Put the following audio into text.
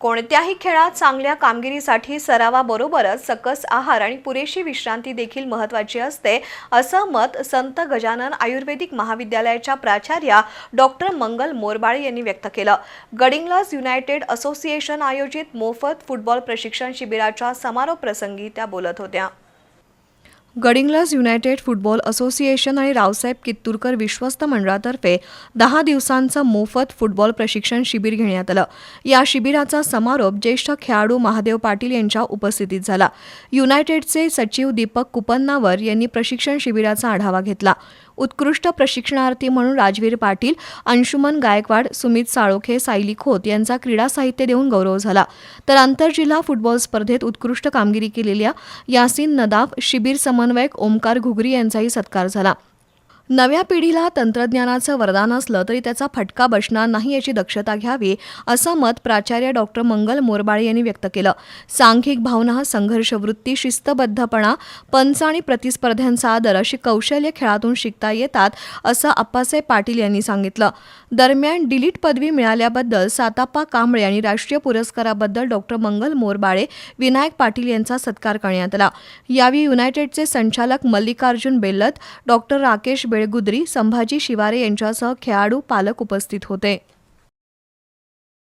कोणत्याही खेळात चांगल्या कामगिरीसाठी सरावाबरोबरच सकस आहार आणि पुरेशी विश्रांती देखील महत्त्वाची असते असं मत संत गजानन आयुर्वेदिक महाविद्यालयाच्या प्राचार्या डॉक्टर मंगल मोरबाळे यांनी व्यक्त केलं. गडिंग्लज युनायटेड असोसिएशन आयोजित मोफत फुटबॉल प्रशिक्षण शिबिराच्या समारोप प्रसंगी त्या बोलत होत्या. गडिंग्लज युनायटेड फुटबॉल असोसिएशन आणि रावसाहेब कित्तूरकर विश्वस्त मंडळातर्फे दहा दिवसांचं मोफत फुटबॉल प्रशिक्षण शिबिर घेण्यात आलं. या शिबिराचा समारोप ज्येष्ठ खेळाडू महादेव पाटील यांच्या उपस्थितीत झाला. युनायटेडचे सचिव दीपक कुपन्नावर यांनी प्रशिक्षण शिबिराचा आढावा घेतला. उत्कृष्ट प्रशिक्षणार्थी म्हणून राजवीर पाटील अंशुमन गायकवाड सुमित साळोखे सायली खोत यांचा क्रीडा साहित्य देऊन गौरव झाला. तर आंतरजिल्हा फुटबॉल स्पर्धेत उत्कृष्ट कामगिरी केलेल्या यासीन नदाफ शिबिर समन्वयक ओमकार घुगरी यांचाही सत्कार झाला. नव्या पिढीला तंत्रज्ञानाचं वरदान असलं तरी त्याचा फटका बसणार नाही याची दक्षता घ्यावी असं मत प्राचार्य डॉक्टर मंगल मोरबाळे यांनी व्यक्त केलं. सांघिक भावना संघर्षवृत्ती शिस्तबद्धपणा पंच आणि प्रतिस्पर्ध्यांचा आदर अशी कौशल्य खेळातून शिकता येतात असं अप्पासाहेब पाटील यांनी सांगितलं. दरम्यान डिलीट पदवी मिळाल्याबद्दल साताप्पा कांबळे आणि राष्ट्रीय पुरस्काराबद्दल डॉक्टर मंगल मोरबाळे विनायक पाटील यांचा सत्कार करण्यात आला. यावेळी युनायटेडचे संचालक मल्लिकार्जुन बेल्लत डॉक्टर राकेश बेळगुद्री संभाजी शिवारे यांच्यासह खेळाडू पालक उपस्थित होते.